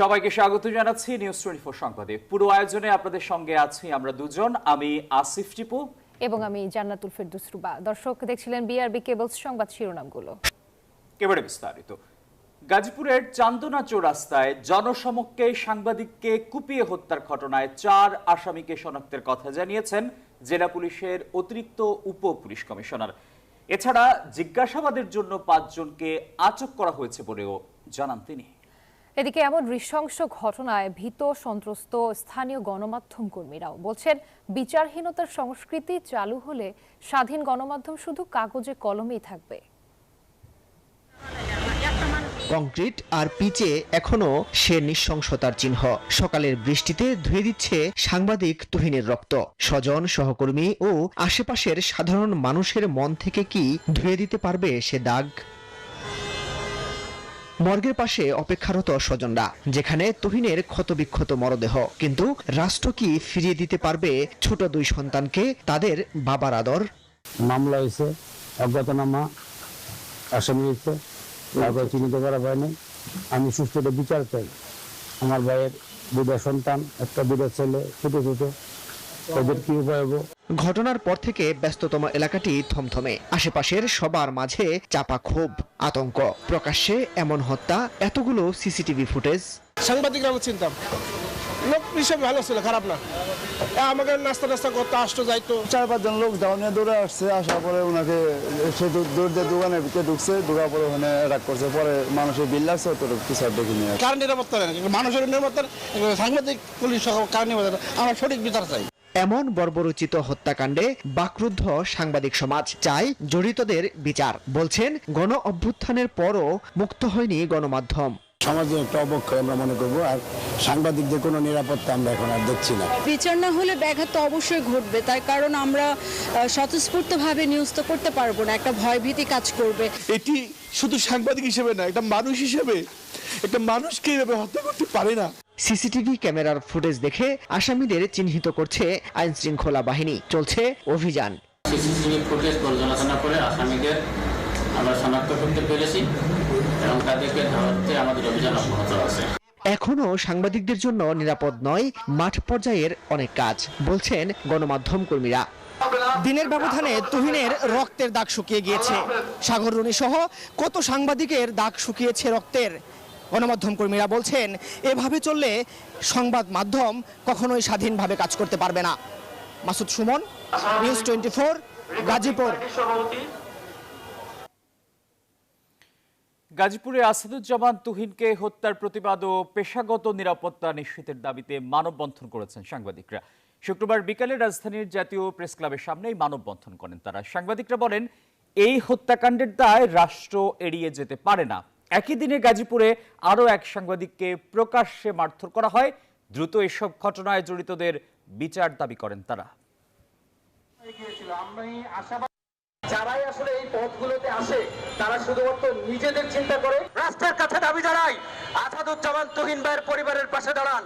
সবাইকে স্বাগত জানাচ্ছি নিউজ টোয়েন্টি ফোর সংবাদে। পুরো আয়োজনে আপনাদের সঙ্গে আছি আমরা দুজন। আমি আসিফ টিপু। এবং আমি জান্নাতুল ফেরদৌস রুবা। দর্শক দেখছিলেন বিআরবি কেবলস সংবাদ শিরোনামগুলো। এবারে বিস্তারিত। গাজীপুরের চান্দনা চৌরাস্তায় জনসমক্ষে সাংবাদিককে কুপিয়ে হত্যার ঘটনায় চার আসামিকে শনাক্তের কথা জানিয়েছেন জেলা পুলিশের অতিরিক্ত উপ পুলিশ কমিশনার। এছাড়া জিজ্ঞাসাবাদের জন্য পাঁচজনকে আটক করা হয়েছে বলেও জানান তিনি। এদিকে এমন নৃশংস ঘটনায় ভীত, সন্ত্রস্ত স্থানীয় গণমাধ্যম কর্মীরাও বলছেন, বিচারহীনতার সংস্কৃতি চালু হলে স্বাধীন গণমাধ্যম শুধু কাগজে কলমেই থাকবে। কংক্রিট আর পিচে এখনও সে নৃশংসতার চিহ্ন। সকালের বৃষ্টিতে ধুয়ে দিচ্ছে সাংবাদিক তুহিনের রক্ত। স্বজন, সহকর্মী ও আশেপাশের সাধারণ মানুষের মন থেকে কি ধুয়ে দিতে পারবে সে দাগ? মর্গের পাশে অপেক্ষারত স্বজনরা, যেখানে তুহিনের ক্ষতবিক্ষত মরদেহ। কিন্তু রাষ্ট্র কি ফিরিয়ে দিতে পারবে ছোট দুই সন্তানকে? তাদের বাবার আদর। মামলা হয়েছে, অজ্ঞাতনামা, আসামি হয়েছে তারপরে চিহ্নিত করা হয়নি। আমি সুষ্ঠুটা বিচার চাই। আমার ভাইয়ের দুটা সন্তান, একটা দুটো ছেলে, ছোট ছোট। ওদের কি উপায় হব ঘটনার পর থেকে ব্যস্ততম এলাকাটি থমথমে। আশেপাশের সবার মাঝে চাপা ক্ষোভ আতঙ্ক। প্রকাশ্যে এমন হত্যা এতগুলো সিসিটিভি ফুটেজ। সাংবাদিকরা আমি চিনতাম। লোক হিসেবে ভালো ছিল খারাপ না। এ আমাকে নাস্তা নাস্তা করতে আসতো যাইতো। চার পাঁচজন লোক দাউনিয়া দৌড়ে আসছে আসার পরে ওনাকে সে দৌ- দৌড় দিয়ে দোকানের ভিতরে ঢুকছে ঢোকার পরে ওখানে রাগ করছে। পরে মানুষের বিল লাগছে তো কিছু আর দেখি নিয়ে কার নিরাপত্তা নেই? মানুষের নিরাপত্তা সাংবাদিক পুলিশ সহ কার নিরাপত্তা। আমরা সঠিক বিচার চাই। এমন বর্বরচিত হত্যাকাণ্ডে বাকরুদ্ধ সাংবাদিক সমাজ চাই জড়িতদের বিচার। বলছেন গণ অভ্যুত্থানের পরও মুক্ত হয়নি গণমাধ্যম। সমাজে একটা অবক্ষয় আমরা মনে করব আর সাংবাদিকদের কোনো নিরাপত্তা আমরা এখন আর দেখছি না। বিচার না হলে ব্যাঘাত তো অবশ্যই ঘটবে তার কারণ আমরা আহ, স্বতঃস্ফূর্তভাবে নিউজ তো করতে পারব না একটা ভয়ভীতি কাজ করবে। এটি শুধু সাংবাদিক হিসেবে না এটা মানুষ হিসেবে একটা মানুষকে এইভাবে হত্যা করতে পারে না। সিসিটিভি ক্যামেরার ফুটেজ দেখে আসামিদের চিহ্নিত করছে আইন শৃঙ্খলা বাহিনী। চলছে অভিযান। সিসিটিভি ফুটেজ পর্যালোচনা করে আসামিদের আমরা শনাক্ত করতে পেরেছি এবং তাদেরকে ধরতে আমাদের অভিযান অব্যাহত আছে। এখনও সাংবাদিকদের জন্য নিরাপদ নয় মাঠ পর্যায়ের অনেক কাজ বলছেন গণমাধ্যম কর্মীরা। দিনের ব্যবধানে তুহিনের রক্তের দাগ শুকিয়ে গিয়েছে। সাগর রুনি সহ কত সাংবাদিকের দাগ শুকিয়েছে রক্তের? গণমাধ্যম কর্মীরা বলছেন, এভাবে চললে সংবাদ মাধ্যম কখনোই স্বাধীনভাবে কাজ করতে পারবে না। Masud Sumon, news twenty four, Gazipur. গাজীপুরে আসাদুজ্জামান তুহিনকে হত্যার প্রতিবাদ ও পেশাগত নিরাপত্তা নিশ্চিতের দাবিতে মানববন্ধন করেছেন সাংবাদিকরা। শুক্রবার বিকালে রাজধানীর জাতীয় প্রেস ক্লাবের সামনেই মানববন্ধন করেন তারা। সাংবাদিকরা বলেন, এই হত্যাকাণ্ডের দায় রাষ্ট্র এড়িয়ে যেতে পারে না। একই দিনে গাজীপুরে আরও এক সাংবাদিককে প্রকাশ্যে মারধর করা হয়। দ্রুত এসব ঘটনায় জড়িতদের বিচার দাবি করেন তারা। যারাই আসলে এই পথগুলোতে আসে, তারা শুধুমাত্র নিজেদের চিন্তা করে। রাষ্ট্রের কাছে দাবি জানাই, আসাদুজ্জামান তুহিন ভাইয়ের পরিবারের পাশে দাঁড়ান।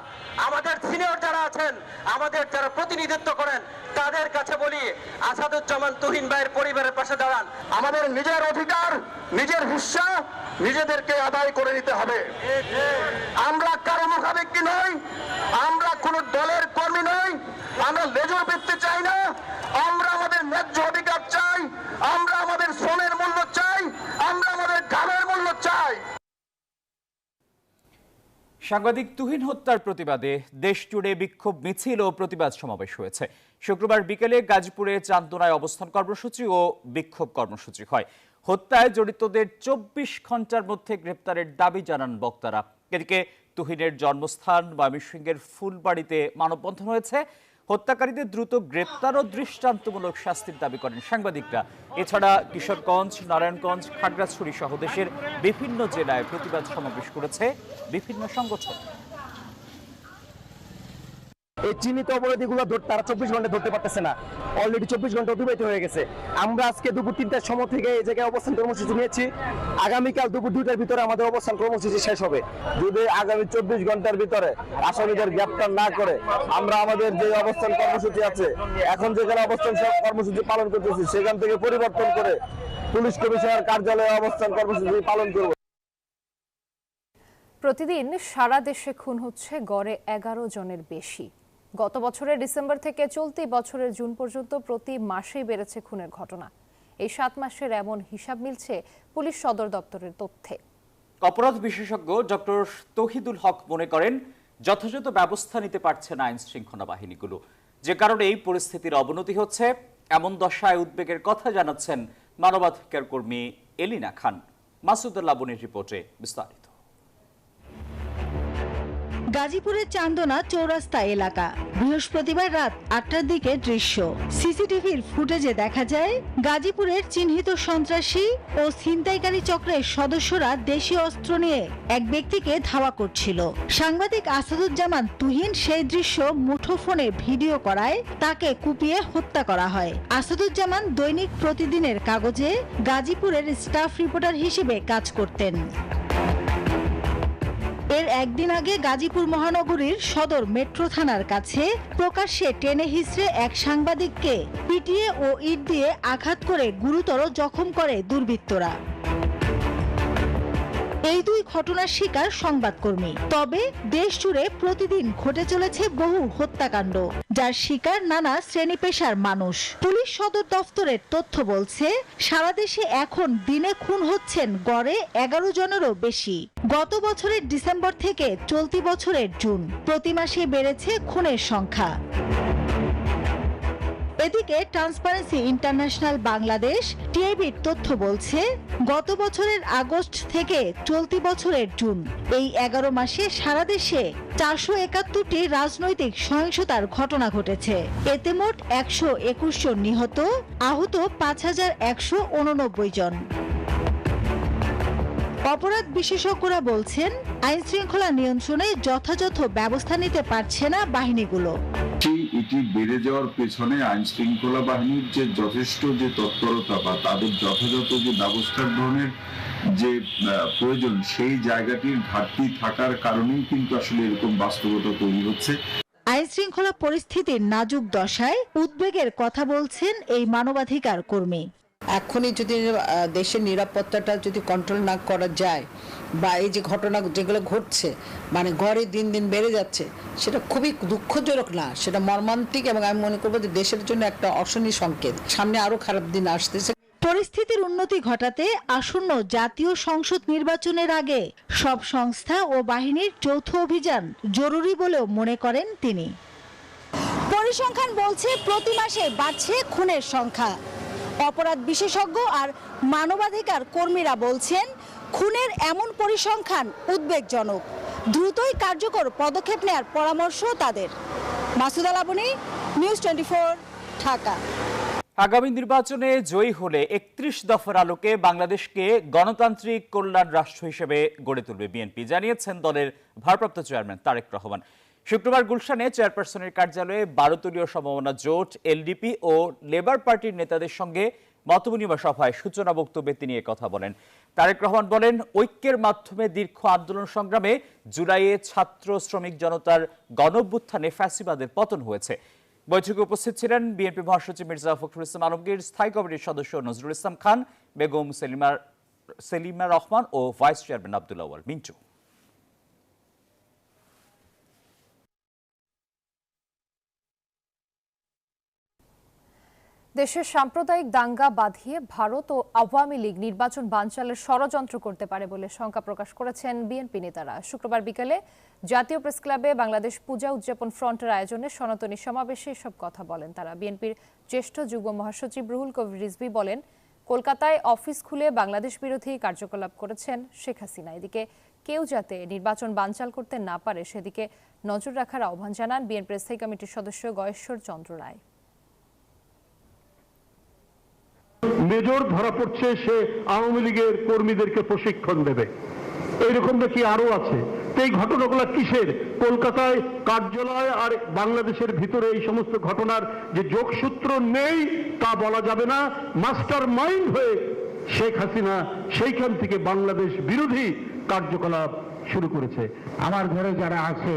আমাদের সিনিয়র যারা আছেন, আমাদের যারা প্রতিনিধিত্ব করেন, তাদের কাছে বলি, আসাদুজ্জামান তুহিন ভাইয়ের পরিবারের পাশে দাঁড়ান। আমাদের নিজের অধিকার, নিজের হিস্সা, নিজেদেরকে আদায় করে নিতে হবে। আমরা কারও মুখাপেক্ষি নই, আমরা কোন দলের কর্মী নই, আমরা লেজুর পেতে চাই না, আমরা আমাদের ন্যায্য অধিকার চাই আমরা আমাদের শ্রমের মূল্য চাই আমরা আমাদের ঘামের মূল্য চাই সাংবাদিক তুহিন হত্যার প্রতিবাদে দেশজুড়ে বিক্ষোভ, মিছিল ও প্রতিবাদ সমাবেশ হয়েছে। শুক্রবার বিকেলে গাজীপুরে চান্দনায় অবস্থান কর্মসূচি ও বিক্ষোভ কর্মসূচি হয়। হত্যায় জড়িতদের চব্বিশ ঘণ্টার মধ্যে গ্রেপ্তারের দাবি জানান বক্তারা। এদিকে তুহিনের জন্মস্থান ময়মনসিংহের ফুলবাড়িতে মানববন্ধন হয়েছে। হত্যাকারীদের দ্রুত গ্রেপ্তার ও দৃষ্টান্তমূলক শাস্তির দাবি করেন সাংবাদিকরা। এছাড়া কিশোরগঞ্জ, নারায়ণগঞ্জ, খাগড়াছড়ি সহ দেশের বিভিন্ন জেলায় প্রতিবাদ সমাবেশ করেছে বিভিন্ন সংগঠন। এই চিহ্নিত অপরাধীগুলো তারা চব্বিশ ঘণ্টা ধরতে পারতেছে না। অলরেডি চব্বিশ ঘণ্টা অতিবাহিত হয়ে গেছে। আমরা আজকে দুপুর তিনটার সময় থেকে এই জায়গায় অবস্থান কর্মসূচি নিয়েছি। আগামীকাল দুপুর দুইটার ভিতরে আমাদের অবস্থান কর্মসূচি শেষ হবে। যদি আগামী চব্বিশ ঘণ্টার ভিতরে আসামিদের গ্রেপ্তার না করে আমরা আমাদের যে অবস্থান কর্মসূচি আছে, এখন যেখানে অবস্থান কর্মসূচি পালন করতেছি, সেখান থেকে পরিবর্তন করে পুলিশ কমিশনার কার্যালয়ে অবস্থান কর্মসূচি পালন করব। প্রতিদিন সারা দেশে খুন হচ্ছে গড়ে এগারো জনের বেশি। গত বছরের ডিসেম্বর থেকে চলতি বছরের জুন পর্যন্ত প্রতি মাসেই বেড়েছে খুনের ঘটনা। এই সাত মাসের এমন হিসাব মিলছে পুলিশ সদর দপ্তরের তথ্যে। অপরাধ বিশেষজ্ঞ ডক্টর তহিদুল হক মনে করেন, যথাযথ ব্যবস্থা নিতে পারছে না আইন শৃঙ্খলা বাহিনীগুলো। যে কারণে এই পরিস্থিতির অবনতি হচ্ছে, এমন দশায় উদ্বেগের কথা জানাচ্ছেন মানবাধিকার কর্মী এলিনা খান। মাসুদুল্লাহ বনির রিপোর্টে বিস্তারিত। গাজীপুরের চান্দনা চৌরাস্তা এলাকা। বৃহস্পতিবার রাত আটটার দিকে দৃশ্য। সিসিটিভির ফুটেজে দেখা যায়, গাজীপুরের চিহ্নিত সন্ত্রাসী ও ছিনতাইকারী চক্রের সদস্যরা দেশীয় অস্ত্র নিয়ে এক ব্যক্তিকে ধাওয়া করছিল। সাংবাদিক আসাদুজ্জামান তুহিন সেই দৃশ্য মুঠোফোনে ভিডিও করায়, তাকে কুপিয়ে হত্যা করা হয়। আসাদুজ্জামান দৈনিক প্রতিদিনের কাগজে গাজীপুরের স্টাফ রিপোর্টার হিসেবে কাজ করতেন। এর একদিন আগে গাজীপুর মহানগরীর সদর মেট্রো থানার কাছে প্রকাশ্যে টেনে হিসড়ে এক সাংবাদিককে পিটিয়ে ও ইট দিয়ে আঘাত করে গুরুতর জখম করে দুর্বৃত্তরা। এই দুই ঘটনার শিকার সংবাদকর্মী। তবে দেশ জুড়ে প্রতিদিন ঘটে চলেছে বহু হত্যাকাণ্ড, যার শিকার নানা শ্রেণি পেশার মানুষ। পুলিশ সদর দফতরের তথ্য বলছে, সারা দেশে এখন দিনে খুন হচ্ছেন গড়ে এগারো জনেরও বেশি। গত বছরের ডিসেম্বর থেকে চলতি বছরের জুন, প্রতি মাসে বেড়েছে খুনের সংখ্যা। এদিকে ট্রান্সপারেন্সি ইন্টারন্যাশনাল বাংলাদেশ টিআইবির তথ্য বলছে, গত বছরের আগস্ট থেকে চলতি বছরের জুন, এই এগারো মাসে সারা দেশে চারশো একাত্তরটি রাজনৈতিক সহিংসতার ঘটনা ঘটেছে। এতে মোট একশো একুশ জন নিহত, আহত পাঁচ হাজার একশো উননব্বই জন। অপরাধ বিশেষজ্ঞরা বলছেন আইন শৃঙ্খলা নিয়ন্ত্রণে যথাযথ ব্যবস্থা নিতে পারছে না বাহিনীগুলো। এটি বেড়ে যাওয়ার পেছনে আইন শৃঙ্খলা বাহিনীর যে যথেষ্ট যে তৎপরতা বা তাদের যথাযথ যে ব্যবস্থা গ্রহণের যে প্রয়োজন সেই জায়গাটির ঘাটতি থাকার কারণেই কিন্তু আসলে এরকম বাস্তবতা তৈরি হচ্ছে। আইন শৃঙ্খলা পরিস্থিতির নাজুক দশায় উদ্বেগের কথা বলছেন এই মানবাধিকার কর্মী। এখনই যদি দেশের নিরাপত্তাটা যদি কন্ট্রোল না করা যায় বা এই যে ঘটনা যেগুলো ঘটছে মানে গড়ে দিন দিন বেড়ে যাচ্ছে সেটা খুবই দুঃখজনক না? সেটা মর্মান্তিক এবং আমি মনে করব যে দেশের জন্য একটা অশনি সংকেত। সামনে আরও খারাপ দিন আসতেছে। পরিস্থিতির উন্নতি ঘটাতে আসন্ন জাতীয় সংসদ নির্বাচনের আগে সব সংস্থা ও বাহিনীর যৌথ অভিযান জরুরি বলেও মনে করেন তিনি। পরিসংখ্যান বলছে প্রতি মাসে বাড়ছে খুনের সংখ্যা। অপরাধ বিশেষজ্ঞ আর মানবাধিকার কর্মীরা বলছেন, খুনের এমন পরিসংখ্যান উদ্বেগজনক। দ্রুতই কার্যকর পদক্ষেপ নেয়ার পরামর্শ তাদের। Masud Alaboni news twenty Dhaka. আগামী নির্বাচনে জয়ী হলে একত্রিশ দফার আলোকে বাংলাদেশকে গণতান্ত্রিক কল্যাণ রাষ্ট্র হিসেবে গড়ে তুলবে বিএনপি, জানিয়েছেন দলের ভারপ্রাপ্ত চেয়ারম্যান তারেক রহমান। শুক্রবার গুলশানে চেয়ারপারসনের কার্যালয়ে বারোতলীয় সম্ভাবনা জোট, এলডিপি ও লেবার পার্টির নেতাদের সঙ্গে মতবিনিময় সভায় সূচনা বক্তব্যে তিনি কথা বলেন। তারেক রহমান বলেন, ঐক্যের মাধ্যমে দীর্ঘ আন্দোলন সংগ্রামে জুলাইয়ে ছাত্র শ্রমিক জনতার গণভ্যুত্থানে ফ্যাসিবাদের পতন হয়েছে। বৈঠকে উপস্থিত ছিলেন বিএনপি মহাসচিব মির্জা ফখরুল ইসলাম আলমগীর, স্থায়ী কমিটির সদস্য নজরুল ইসলাম খান, বেগম সেলিমা সেলিমা রহমান ও ভাইস চেয়ারম্যান আব্দুল্লাহ মিন্টু। দেশের সাম্প্রদায়িক দাঙ্গা বাঁধিয়ে ভারত ও আওয়ামী লীগ নির্বাচন বানচালের ষড়যন্ত্র করতে পারে বলে শঙ্কা প্রকাশ করেছেন বিএনপি নেতারা। শুক্রবার বিকেলে জাতীয় প্রেস ক্লাবে বাংলাদেশ পূজা উদযাপন ফ্রন্টের আয়োজনে সনাতনী সমাবেশে এসব কথা বলেন তারা। বিএনপির জ্যেষ্ঠ যুগ্ম মহাসচিব রুহুল কবির রিজভি বলেন, কলকাতায় অফিস খুলে বাংলাদেশ বিরোধী কার্যকলাপ করেছেন শেখ হাসিনা। এদিকে কেউ যাতে নির্বাচন বানচাল করতে না পারে, সেদিকে নজর রাখার আহ্বান জানান বিএনপির স্থায়ী কমিটির সদস্য গয়েশ্বর চন্দ্র রায়। মেজর ধরা পড়ছে, সে আওয়ামী লীগের কর্মীদেরকে প্রশিক্ষণ দেবে। এইরকম নাকি আরও আছে? এই ঘটনাগুলো কিসের? কলকাতায় কার্যালয় আর বাংলাদেশের ভিতরে এই সমস্ত ঘটনার যে যোগসূত্র নেই, তা বলা যাবে না। মাস্টার মাইন্ড হয়ে শেখ হাসিনা সেইখান থেকে বাংলাদেশ বিরোধী কার্যকলাপ শুরু করেছে। আমার ঘরে যারা আছে,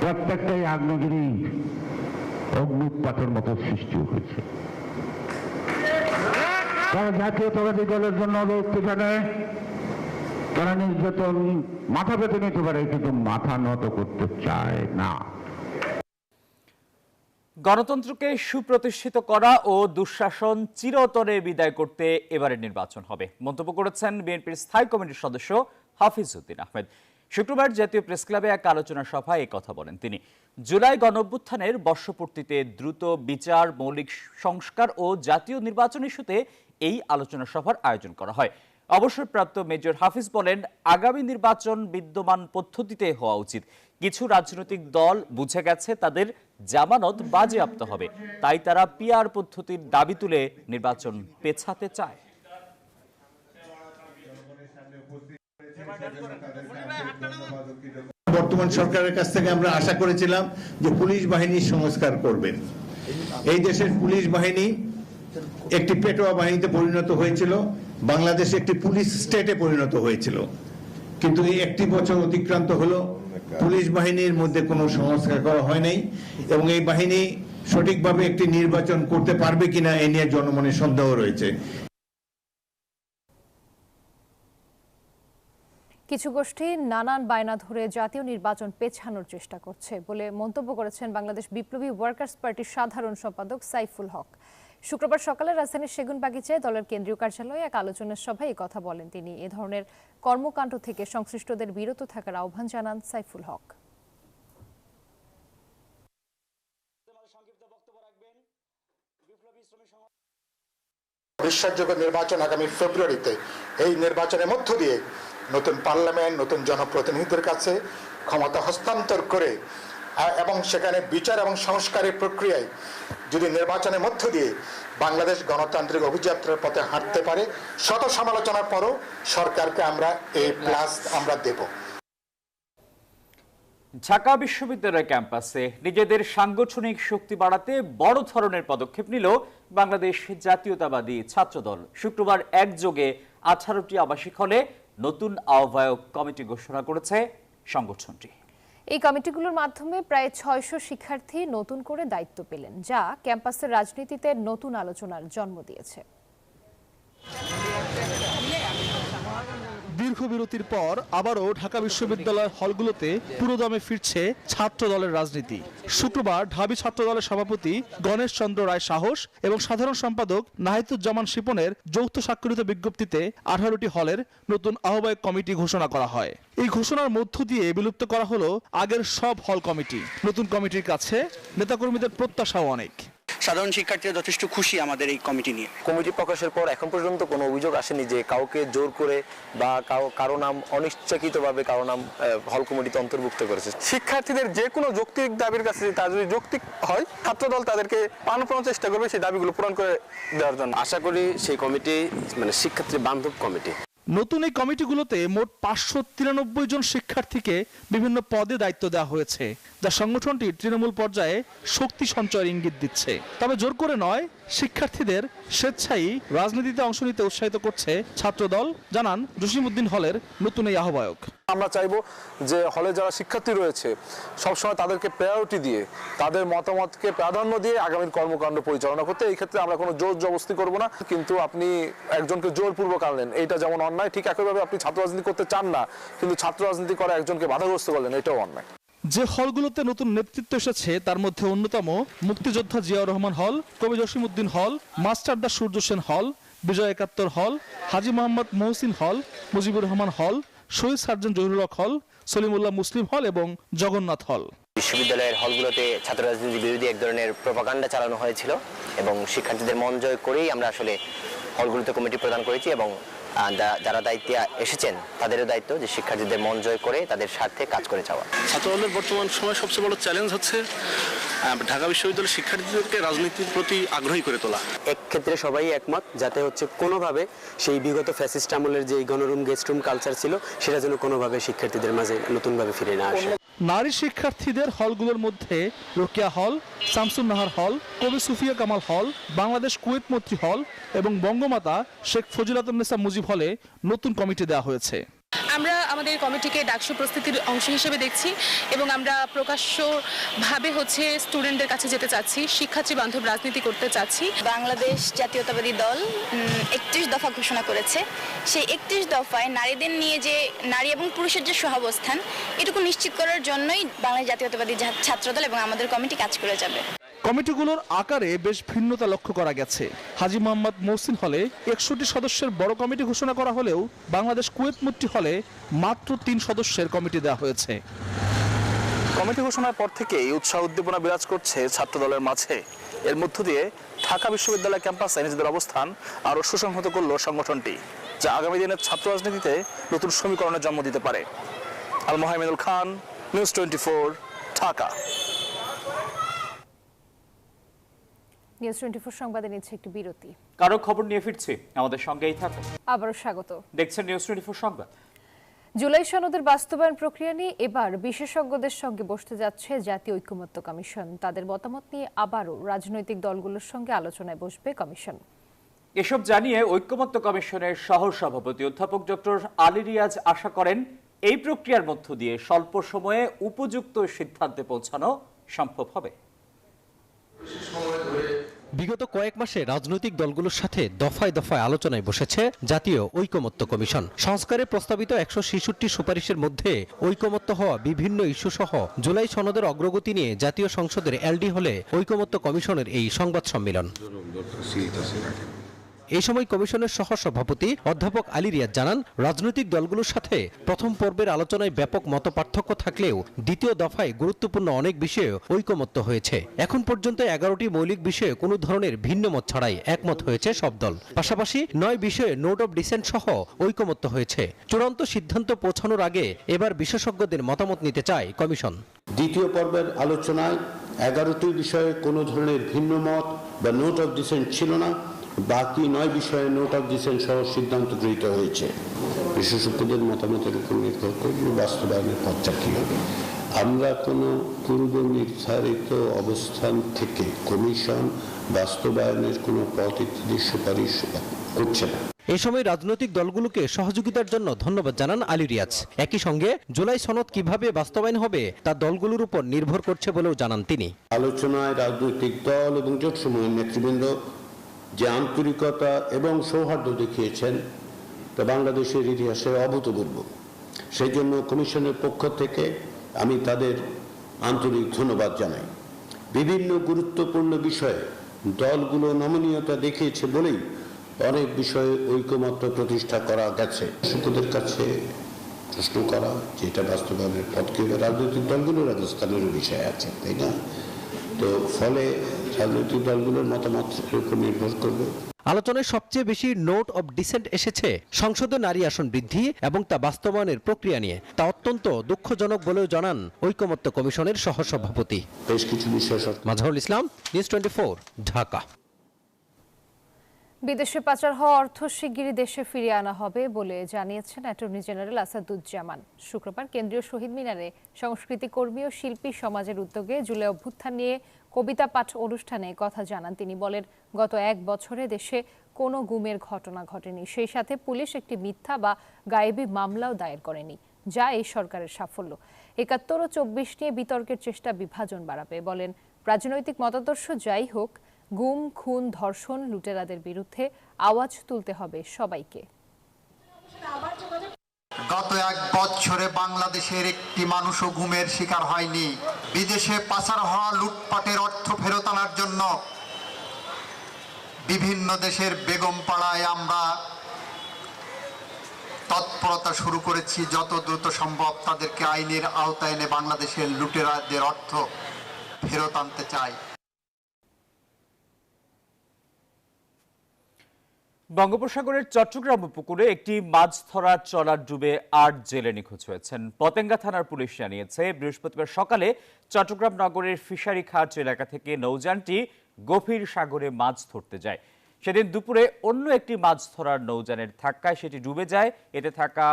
প্রত্যেকটাই আগ্নেয়গিরি অগ্নুৎপাতের মতো সৃষ্টি হয়েছে। তারা জাতীয়তাবাদী দলের জন্য জানায় তারা নির্যাতন মাথা পেতে নিতে পারে, কিন্তু মাথা নত করতে চায় না। গণতন্ত্রকে সুপ্রতিষ্ঠিত করা ও দুঃশাসন চিরতরে বিদায় করতে এবারের নির্বাচন হবে। মন্তব্য করেছেন বিএনপির স্থায়ী কমিটির সদস্য হাফিজউদ্দিন আহমেদ। শুক্রবার জাতীয় প্রেস ক্লাবে এক আলোচনা সভায় কথা বলেন তিনি। জুলাই গণঅভ্যুত্থানের বর্ষপূর্তিতে দ্রুত বিচার, মৌলিক সংস্কার ও জাতীয় নির্বাচন ইস্যুতে এই আলোচনা সভার আয়োজন করা হয়। অবসরপ্রাপ্ত মেজর হাফিজ বলেন, আগামী নির্বাচন বিদ্যমান পদ্ধতিতে হওয়া উচিত। কিছু রাজনৈতিক দল বুঝে গেছে তাদের জামানত বাজেয়াপ্ত হবে। তাই তারা পিআর পদ্ধতির দাবি তুলে নির্বাচন পেছাতে চায়। বর্তমান সরকারের কাছ থেকে আমরা আশা করেছিলাম যে পুলিশ বাহিনীর সংস্কার করবেন এই দেশের পুলিশ বাহিনী একটি পেটোয়া বাহিনীতে পরিণত হয়েছিল, বাংলাদেশ একটি পুলিশ স্টেটে পরিণত হয়েছিল। কিন্তু এই একটি বছর অতিক্রান্ত হলো, পুলিশ বাহিনীর মধ্যে কোনো সংস্কার করা হয় নাই এবং এই বাহিনী সঠিকভাবে একটি নির্বাচন করতে পারবে কিনা এ নিয়ে জনমনে সন্দেহ রয়েছে। কিছু গোষ্ঠী নানান বায়না ধরে জাতীয় নির্বাচন পেছানোর চেষ্টা করছে বলে মন্তব্য করেছেন বাংলাদেশ বিপ্লবী ওয়ার্কার্স পার্টির সাধারণ সম্পাদক সাইফুল হক। শুক্রবার সকালে রাজধানীর সেগুনবাগিচায় দলের কেন্দ্রীয় কার্যালয়ে এক আলোচনা সভায় কথা বলেন তিনি। এ ধরনের কর্মকাণ্ড থেকে সংশ্লিষ্টদের বিরত থাকার আহ্বান জানান সাইফুল হক। বিশ্বাসযোগ্য নির্বাচন আগামী ফেব্রুয়ারিতে, এই নির্বাচনের মধ্য দিয়ে নতুন পার্লামেন্ট, নতুন জনপ্রতিনিধিদের কাছে ক্ষমতা হস্তান্তর করে এবং সেখানে বিচার এবং সংস্কারের প্রক্রিয়ায় যদি নির্বাচনের মধ্য দিয়ে বাংলাদেশ গণতান্ত্রিক অভিযাত্রার পথে হাঁটতে পারে, শত সমালোচনার পরও সরকারকে আমরা এই প্লাস আমরা দেব। ঢাকা বিশ্ববিদ্যালয় ক্যাম্পাসে নিজেদের সাংগঠনিক শক্তি বাড়াতে বড় ধরনের পদক্ষেপ নিল বাংলাদেশ জাতীয়তাবাদী ছাত্রদল। শুক্রবার একযোগে আঠারোটি আবাসিক হলে নতুন আহ্বায়ক কমিটি ঘোষণা করেছে সংগঠনটি। এই কমিটিগুলোর মাধ্যমে প্রায় ছয়শো শিক্ষার্থী নতুন করে দায়িত্ব পেলেন, যা ক্যাম্পাসের রাজনীতিতে নতুন আলোচনার জন্ম দিয়েছে। দীর্ঘ বিরতির পর আবারও ঢাকা বিশ্ববিদ্যালয়ের হলগুলোতে পুরোদমে ফিরছে ছাত্র দলের রাজনীতি। শুক্রবার ঢাবি ছাত্র দলের সভাপতি গণেশ চন্দ্র রায় সাহস এবং সাধারণ সম্পাদক নাহিদুজ্জামান শিপনের যৌথ স্বাক্ষরিত বিজ্ঞপ্তিতে আঠারোটি হলের নতুন আহ্বায়ক কমিটি ঘোষণা করা হয়। এই ঘোষণার মধ্য দিয়ে বিলুপ্ত করা হলো আগের সব হল কমিটি। নতুন কমিটির কাছে নেতাকর্মীদের প্রত্যাশাও অনেক। সাধারণ শিক্ষার্থীরা যথেষ্ট খুশি আমাদের এই কমিটি নিয়ে। কমিটি প্রকাশের পর এখন পর্যন্ত কোনো অভিযোগ আসেনি যে কাউকে জোর করে বা কাউ কারও নাম অনিচ্ছাকৃতভাবে কারও নাম হল কমিটিতে অন্তর্ভুক্ত করেছে। শিক্ষার্থীদের যে কোনো যৌক্তিক দাবির কাছে তা যদি যৌক্তিক হয় ছাত্রদল তাদেরকে পান পানোপানোর চেষ্টা করবে সেই দাবিগুলো পূরণ করে দেওয়ার জন্য। আশা করি সেই কমিটি মানে শিক্ষার্থী বান্ধব কমিটি। নতুন এই কমিটিগুলোতে মোট পাঁচশো তিরানব্বই জন শিক্ষার্থীকে বিভিন্ন পদে দায়িত্ব দেওয়া হয়েছে, যা সংগঠনটি তৃণমূল পর্যায়ে শক্তি সঞ্চয়ের ইঙ্গিত দিচ্ছে। তবে জোর করে নয় শিক্ষার্থীদের স্বেচ্ছায়ী রাজনীতিতে অংশ নিতে উৎসাহিত করছে ছাত্রদল, জানান জসিমউদ্দিন হলের নতুন এই আহ্বায়ক। আমরা চাইব যে হলে যারা শিক্ষার্থী রয়েছে, সবসময় তাদেরকে প্রায়োরিটি দিয়ে, তাদের মতামতকে প্রাধান্য দিয়ে আগামীর কর্মকাণ্ড পরিচালনা করতে। এই ক্ষেত্রে আমরা কোনো জোর জবস্তি করব না, কিন্তু আপনি একজনকে জোরপূর্বক আনলেন, এইটা যেমন অন্যায়, ঠিক একইভাবে আপনি ছাত্র রাজনীতি করতে চান না, কিন্তু ছাত্র রাজনীতি করা একজনকে বাধাগ্রস্ত করলেন, এটাও অন্যায়। যে হলগুলোতে নতুন নেতৃত্ব এসেছে, তার মধ্যে অন্যতম মুক্তিযোদ্ধা জিয়াউর রহমান হল, কবি জসিমউদ্দিন হল মাস্টারদা সূর্য সেন হল, বিজয় একাত্তর হল, হাজি মোহাম্মদ মহসিন হল, মুজিবুর রহমান হল, শহীদ সার্জন জহিরুল হল, সলিমুল্লাহ মুসলিম হল এবং জগন্নাথ হল। বিশ্ববিদ্যালয়ের হলগুলোতে ছাত্র রাজনীতি বিরোধী এক ধরনের প্রপাগান্ডা চালানো হয়েছিল এবং শিক্ষার্থীদের মন জয় করেই আমরা আসলে হলগুলোতে কমিটি প্রদান করেছি এবং যারা দায়িত্বে এসেছেন তাদেরও দায়িত্ব যে শিক্ষার্থীদের মন জয় করে তাদের স্বার্থে কাজ করে যাওয়া। ছাত্রদলের বর্তমান সময় সবচেয়ে বড় চ্যালেঞ্জ হচ্ছে ঢাকা বিশ্ববিদ্যালয়ের শিক্ষার্থীদেরকে রাজনীতির প্রতি আগ্রহী করে তোলা। এক ক্ষেত্রে সবাই একমত যাতে হচ্ছে কোনোভাবে সেই বিগত ফ্যাসিস্ট আমলের যে গণরুম গেস্ট রুম কালচার ছিল সেটা যেন কোনোভাবে শিক্ষার্থীদের মাঝে নতুনভাবে ফিরে না আসে। নারী শিক্ষার্থীদের হলগুলোর মধ্যে রোকিয়া হল, শামসুন নাহার হল, কবি সুফিয়া কামাল হল, বাংলাদেশ কুয়েত মৈত্রী হল এবং বঙ্গমাতা শেখ ফজিলাতুন্নেসা মুজিব হলে নতুন কমিটি দেওয়া হয়েছে। আমরা আমাদের কমিটিকে ডাকসু প্রস্তুতির অংশ হিসেবে দেখছি এবং আমরা প্রকাশ্যভাবে হচ্ছে স্টুডেন্টদের কাছে যেতে চাচ্ছি, শিক্ষার্থী বান্ধব রাজনীতি করতে চাচ্ছি। বাংলাদেশ জাতীয়তাবাদী দল একত্রিশ দফা ঘোষণা করেছে। সেই একত্রিশ দফায় নারীদের নিয়ে যে নারী এবং পুরুষের যে সহাবস্থান, এটুকু নিশ্চিত করার জন্যই বাংলাদেশ জাতীয়তাবাদী ছাত্রদল এবং আমাদের কমিটি কাজ করে যাবে। কমিটিগুলোর আকারে বেশ ভিন্নতা লক্ষ্য করা গেছে। হাজি মোহাম্মদ মহসিন হলে একষট্টি সদস্যের বড় কমিটি ঘোষণা করা হলেও বাংলাদেশ কুয়েত মুক্তি হলে মাত্র তিন সদস্যের কমিটি দেওয়া হয়েছে। কমিটি ঘোষণার পর থেকেই উৎসাহ উদ্দীপনা বিরাজ করছে ছাত্র দলের মাঝে। এর মধ্য দিয়ে ঢাকা বিশ্ববিদ্যালয় ক্যাম্পাসে নিজেদের অবস্থান আরও সুসংহত করল সংগঠনটি, যা আগামী দিনের ছাত্র রাজনীতিতে নতুন সমীকরণের জন্ম দিতে পারে। Al Mohamedul Khan, news twenty four, Dhaka. News twenty four সংবাদে নিচ্ছে একটি বিরতি। কারও খবর নিয়ে ফিরছি আমাদের সঙ্গেই থাকুন। আবারও স্বাগত। দেখছেন নিউজ টোয়েন্টি ফোর সংবাদ। জুলাই সনদের বাস্তবায়ন প্রক্রিয়া নিয়ে এবার বিশেষজ্ঞদের সঙ্গে বসতে যাচ্ছে জাতীয় ঐকমত্য কমিশন। তাদের মতামত নিয়ে আবারও রাজনৈতিক দলগুলোর সঙ্গে আলোচনায় বসবে কমিশন। এসব জানিয়ে ঐক্যমত্য কমিশনের সহ সভাপতি অধ্যাপক ডক্টর আলী রিয়াজ আশা করেন এই প্রক্রিয়ার মধ্য দিয়ে স্বল্প সময়ে উপযুক্ত সিদ্ধান্তে পৌঁছানো সম্ভব হবে। বিগত কয়েক মাসে রাজনৈতিক দলগুলোর সাথে দফায় দফায় আলোচনায় বসেছে জাতীয় ঐকমত্য কমিশন। সংস্কারে প্রস্তাবিত একশো ছেষট্টি সুপারিশের মধ্যে ঐকমত্য হওয়া বিভিন্ন ইস্যু সহ জুলাই সনদের অগ্রগতি নিয়ে জাতীয় সংসদের এলডি হলে ঐকমত্য কমিশনের এই সংবাদ সম্মেলন। এই সময় কমিশনের সহ সভাপতি অধ্যাপক আলী রিয়াজ জানান, রাজনৈতিক দলগুলোর সাথে প্রথম পর্বের আলোচনায় ব্যাপক মতপার্থক্য থাকলেও দ্বিতীয় দফায় গুরুত্বপূর্ণ অনেক বিষয়ে ঐকমত্য হয়েছে। এখন পর্যন্ত এগারোটি মৌলিক বিষয়ে কোনো ধরনের ভিন্ন মত ছাড়াই একমত হয়েছে সব দল। পাশাপাশি নয় বিষয়ে নোট অব ডিসেন্ট সহ ঐকমত্য হয়েছে। চূড়ান্ত সিদ্ধান্ত পৌঁছানোর আগে এবার বিশেষজ্ঞদের মতামত নিতে চায় কমিশন। দ্বিতীয় পর্বের আলোচনায় এগারোটি বিষয়ে কোনো ধরনের ভিন্ন মত বা নোট অব ডিসেন্ট ছিল না। বাকি নয় বিষয়ে নোট অফ ডিসেন্ট সহ সিদ্ধান্ত গৃহীত হয়েছে। বিশেষজ্ঞদের মতামতের উপর নির্ভর করে বাস্তবায়নের পথটা কী হবে? আমরা কোনো পূর্ব নির্ধারিত অবস্থান থেকে কমিশন বাস্তবায়নের কোনো পথ ইত্যাদি সুপারিশ করছে না। এই সময় রাজনৈতিক দলগুলোকে সহযোগিতার জন্য ধন্যবাদ জানান আলী রিয়াজ। একই সঙ্গে জুলাই সনদ কীভাবে বাস্তবায়ন হবে তা দলগুলোর উপর নির্ভর করছে বলেও জানান তিনি। আলোচনায় রাজনৈতিক দল এবং জোটসমূহের নেতৃবৃন্দ যে আন্তরিকতা এবং সৌহার্দ্য দেখিয়েছেন তা বাংলাদেশের ইতিহাসে অভূতপূর্ব। সেই জন্য কমিশনের পক্ষ থেকে আমি তাদের আন্তরিক ধন্যবাদ জানাই। বিভিন্ন গুরুত্বপূর্ণ বিষয়ে দলগুলো নমনীয়তা দেখিয়েছে বলেই অনেক বিষয়ে ঐকমত্য প্রতিষ্ঠা করা গেছে। শিক্ষকদের কাছে প্রশ্ন করা যে এটা বাস্তবায়নের পথ রাজনৈতিক দলগুলোর অবস্থানেরও বিষয় আছে, তাই না? তো ফলে রাজনৈতিক দলগুলোর মতামতের উপর নির্ভর করবে। আলোচনায় সবচেয়ে বেশি নোট অব ডিসেন্ট এসেছে সংসদে নারী আসন বৃদ্ধি এবং তা বাস্তবায়নের প্রক্রিয়া নিয়ে। তা অত্যন্ত দুঃখজনক বলেও জানান ঐকমত্য কমিশনের সহসভাপতি। বেশ কিছু বিষয় মাজহারুল ইসলাম নিউজ টোয়েন্টি ঢাকা। বিদেশে পাচার হওয়া অর্থ শিগগিরই দেশে ফিরিয়ে আনা হবে বলে জানিয়েছেন অ্যাটর্নি জেনারেল আসাদুজ্জামান। শুক্রবার কেন্দ্রীয় শহীদ মিনারে সংস্কৃতি কর্মী ও শিল্পী সমাজের উদ্যোগে জুলাই অভ্যুত্থান নিয়ে কবিতা পাঠ অনুষ্ঠানে কথা জানান তিনি। বলেন, গত এক বছরে দেশে কোনো গুমের ঘটনা ঘটেনি। সেই সাথে পুলিশ একটি মিথ্যা বা গায়েবী মামলাও দায়ের করেনি, যা এই সরকারের সাফল্য। একাত্তর ও চব্বিশ নিয়ে বিতর্কের চেষ্টা বিভাজন বাড়াবে। বলেন, রাজনৈতিক মতাদর্শ যাই হোক, গুম, খুন, ধর্ষণ, লুটেরাদের বিরুদ্ধে আওয়াজ তুলতে হবে সবাইকে। গত এক বছরে বাংলাদেশের একটি মানুষও ঘুমের শিকার হয়নি। বিদেশে পাচার হওয়া লুটপাটের অর্থ ফেরত আনার জন্য বিভিন্ন দেশের বেগম পাড়ায় আমরা তৎপরতা শুরু করেছি, যত দ্রুত সম্ভব তাদেরকে আইনের আওতায় এনে বাংলাদেশের লুটেরাদের অর্থ ফেরত আনতে চাই। বঙ্গোপসাগরের চট্টগ্রাম উপকূলে একটি মাছ ধরার ট্রলার ডুবে আট জেলে নিখোঁজ হয়েছেন। পতেঙ্গা থানার পুলিশ জানিয়েছে, বৃহস্পতিবার সকালে চট্টগ্রাম নগরের ফিশারি খাট এলাকা থেকে নৌযানটি গভীর সাগরে মাছ ধরতে যায়। সেদিন দুপুরে অন্য একটি মাছ ধরার নৌযানের ধাক্কায় সেটি ডুবে যায়। এতে থাকা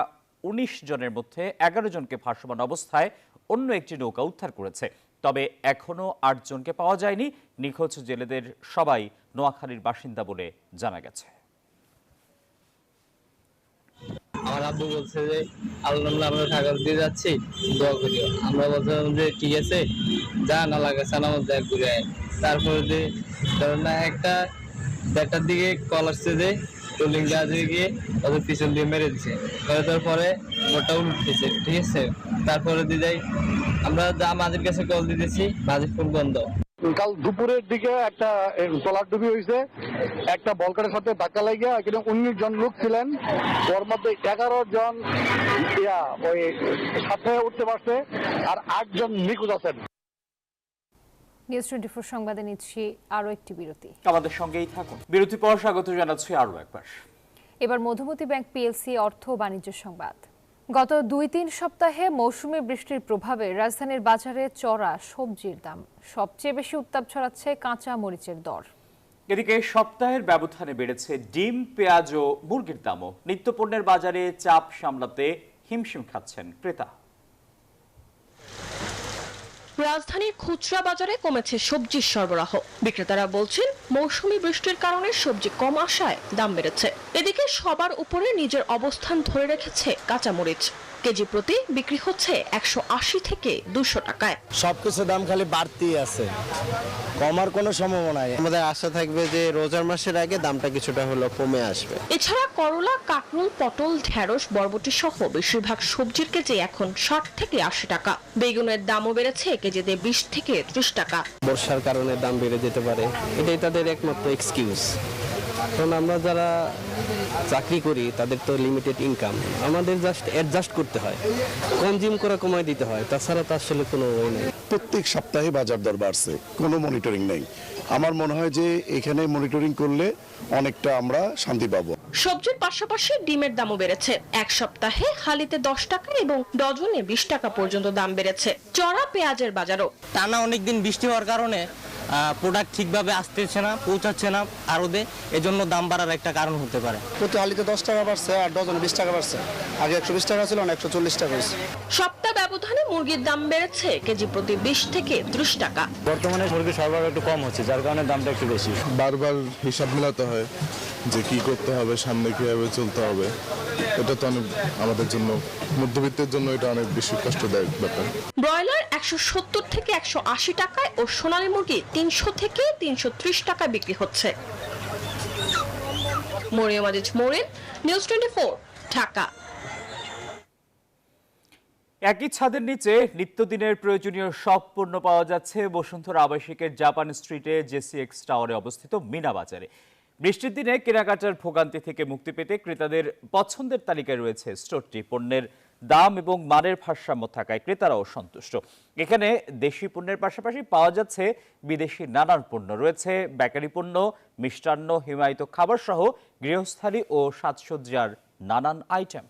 উনিশ জনের মধ্যে এগারো জনকে ভাসমান অবস্থায় অন্য একটি নৌকা উদ্ধার করেছে। তবে এখনও আটজনকে পাওয়া যায়নি। নিখোঁজ জেলেদের সবাই নোয়াখালীর বাসিন্দা বলে জানা গেছে। আমার আব্বু বলছে যে, আল্লাহ আমরা কাগজ দিয়ে যাচ্ছি, দোয়া করিও। আমরা বলছিলাম যে, ঠিক আছে, যা না লাগে সালামত দেখ ঘুরে আয়। তারপরে যে, ধরেন না, একটা দেড়টার দিকে কল আসছে যে, টুলিং গাছে গিয়ে ওদের পিছন দিয়ে মেরে দিছে। মেরে দেওয়ার পরে ওটা উঠতেছে ঠিক আছে? তারপরে দিয়ে যাই, আমরা যা মাঝের কাছে কল দিতেছি, মাঝের ফোন বন্ধ। কাল দুপুরের দিকে একটা ট্রলার ডুবি হয়েছে একটা বলকারের সাথে ধাক্কা লাগিয়ে এখানে উনিশ জন লোক ছিলেন। ওর মধ্যে এগারো জন ইয়া ওই সাথে উঠতে পারছে আর আটজন নিখোঁজ আছেন। নিউজ টোয়েন্টি ফোর সংবাদে নিচ্ছি আরও একটি বিরতি। আমাদের সঙ্গেই থাকুন। বিরতি পর স্বাগত জানাচ্ছি আরও একবার। এবার মধুমতি ব্যাংক পিএলসি অর্থ ও বাণিজ্য সংবাদ। গত দুই তিন সপ্তাহে মৌসুমী বৃষ্টির প্রভাবে রাজধানীর বাজারে চড়া সবজির দাম। সবচেয়ে বেশি উত্তাপ ছড়াচ্ছে কাঁচা মরিচের দর। এদিকে সপ্তাহের ব্যবধানে বেড়েছে ডিম, পেঁয়াজ ও মুরগির দামও। নিত্যপণ্যের বাজারে চাপ সামলাতে হিমশিম খাচ্ছেন ক্রেতা। রাজধানীর খুচরা বাজারে কমেছে সবজির সরবরাহ। বিক্রেতারা বলছেন, মৌসুমি বৃষ্টির কারণে সবজি কম আসায় দাম বেড়েছে। এদিকে সবার উপরে নিজের অবস্থান ধরে রেখেছে কাঁচামরিচ। কেজি প্রতি বিক্রি হচ্ছে একশো আশি থেকে দুশো টাকায়। সবকিছু দাম খালি বাড়তি আছে। কমার কোনো সম্ভাবনা নাই। আমাদের আশা থাকবে যে রোজার মাসের আগে দামটা কিছুটা হলো কমে আসবে। এছাড়া করলা কাকরুল পটল ঢেঁড়স বরবটি সহ বেশিরভাগ সবজির কেজি এখন ষাট থেকে আশি টাকা। বেগুনের দামও বেড়েছে কেজিতে বিশ থেকে ত্রিশ টাকা। বর্ষার কারণে দাম বেড়ে যেতে পারে। এটাই তাদের একমাত্র এক্সকিউজ কারণ আমরা যারা চাকরি করি তাদের তো লিমিটেড ইনকাম আমাদের জাস্ট অ্যাডজাস্ট করতে হয়। কনজিউম করা কমায় দিতে হয়। তাছাড়া তো আসলে কোনো ওয়ে নেই। প্রত্যেক সপ্তাহে বাজার দর বাড়ছে কোনো মনিটরিং নেই। আমার মনে হয় যে এখানে মনিটরিং করলে অনেকটা আমরা শান্তি পাবো। সবজির পাশাপাশি ডিমের দামও বেড়েছে। এক সপ্তাহে হালিতে দশ টাকা এবং ডজনে বিশ টাকা পর্যন্ত দাম বেড়েছে। চড়া পেঁয়াজের বাজারও। টানা অনেকদিন বৃষ্টি হওয়ার কারণে প্রোডাক্ট ঠিকভাবে আসতেছে না পৌঁছাচ্ছে না আরদে এজন্য দাম বাড়ার একটা কারণ হতে পারে। প্রতি হালিতে দশ টাকা বাড়ছে আর ডজন বিশ টাকা বাড়ছে। আগে একশো বিশ টাকা ছিল না একশো চল্লিশ টাকা হয়েছে। সপ্তাহ ব্যবধানে মুরগির দাম বেড়েছে কেজি প্রতি বিশ থেকে ত্রিশ টাকা। বর্তমানে মুরগির সরবরাহ একটু কম হচ্ছে যার কারণে দামটা একটু বেশি। বারবার হিসাব মেলাতে হয় যে কি করতে হবে সামনে কীভাবে চলতে হবে। এটা তো অনেক আমাদের জন্য মধ্যবিত্তের জন্য এটা অনেক বেশি কষ্টদায়ক ব্যাপার। ব্রয়লার একশো সত্তর থেকে একশো আশি টাকায় ও সোনালী মুরগি তিনশো থেকে তিনশো ত্রিশ টাকায় বিক্রি হচ্ছে। Mariam Aziz, Moren, news twenty Dhaka. একই ছাদের নিচে নিত্যদিনের প্রয়োজনীয় সব পণ্য পাওয়া যাচ্ছে বসুন্ধরা আবাসিকের জাপান স্ট্রিটে জেসিএক্স টাওয়ারে অবস্থিত মিনা বাজারে। বৃষ্টির দিনে কেনাকাটার ভোগান্তি থেকে মুক্তি পেতে ক্রেতাদের পছন্দের তালিকায় রয়েছে স্টোরটি। পণ্যের দাম এবং মানের ভারসাম্য থাকায় ক্রেতারাও সন্তুষ্ট। এখানে দেশি পণ্যের পাশাপাশি পাওয়া যাচ্ছে বিদেশি নানান পণ্য। রয়েছে বেকারি পণ্য, মিষ্টান্ন, হিমায়িত খাবার সহ গৃহস্থালী ও সাজসজ্জার নানান আইটেম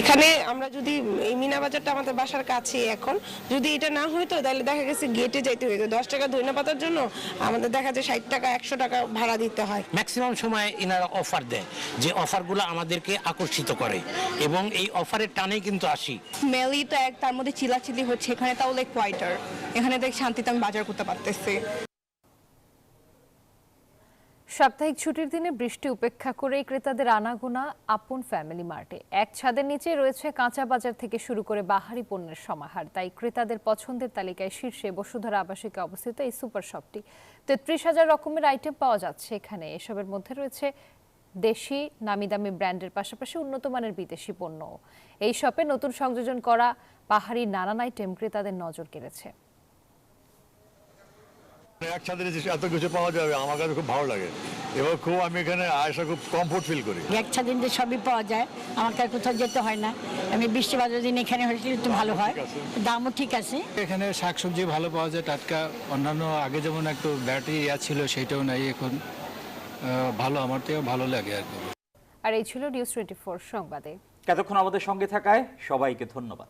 এখানে আমরা যদি এই মিনা বাজারটা আমাদের বাসার কাছে এখন। যদি এটা না হইতো তাহলে দেখা গেছে গেটে যাইতে হইতো। দশ টাকা ধইনা পাতার জন্য আমাদের দেখা যায় ষাট টাকা একশো টাকা ভাড়া দিতে হয়। ম্যাক্সিমাম সময় এনারা অফার দেয় যে অফারগুলো আমাদেরকে আকর্ষিত করে। এবং এই অফারের টানেই কিন্তু আসি। স্মেলই তো এক তার মধ্যে চিলাচিলি হচ্ছে এখানে তাও লাইক হোয়াইটার এখানে দেখ শান্তিতে আমি বাজার করতে পারতেছি। সাপ্তাহিক ছুটির দিনে বৃষ্টি উপেক্ষা করে ক্রেতাদের আনাগোনা আপন ফ্যামিলি মার্টে। এক ছাদের নিচে রয়েছে কাঁচা বাজার থেকে শুরু করে বাহারি পণ্যের সমাহার। তাই ক্রেতাদের পছন্দের তালিকায় শীর্ষে বসুধরা আবাসিকে অবস্থিত এই সুপার শপটি। তেত্রিশ হাজার রকমের আইটেম পাওয়া যাচ্ছে এখানে। এসবের মধ্যে রয়েছে দেশি, নামি দামি ব্র্যান্ডের পাশাপাশি উন্নত মানের বিদেশি পণ্য এই শপে নতুন সংযোজন করা পাহাড়ি নানান আইটেম ক্রেতাদের নজর কেড়েছে। একসাথে এত কিছু পাওয়া যাবে আমার কাছে খুব ভালো লাগে। এবং খুব আমি এখানে আসা খুব কমফোর্ট ফিল করি। একছা দিন যে সবই পাওয়া যায় আমাকে আর কোথাও যেতে হয় না। আমি বৃষ্টি বাজার দিন এখানে হয়েছিল একটু ভালো হয়। দামও ঠিক আছে। এখানে শাকসবজি ভালো পাওয়া যায় টাটকা অন্যান্য আগে যেমন একটু ব্যাটারি ইয়া ছিল সেটাও নাই এখন আহ, ভালো আমার তো ভালো লাগে আর কি। আর এই ছিল নিউজ টোয়েন্টি ফোর সংবাদে। এতক্ষণ আমাদের সঙ্গে থাকায় সবাইকে ধন্যবাদ।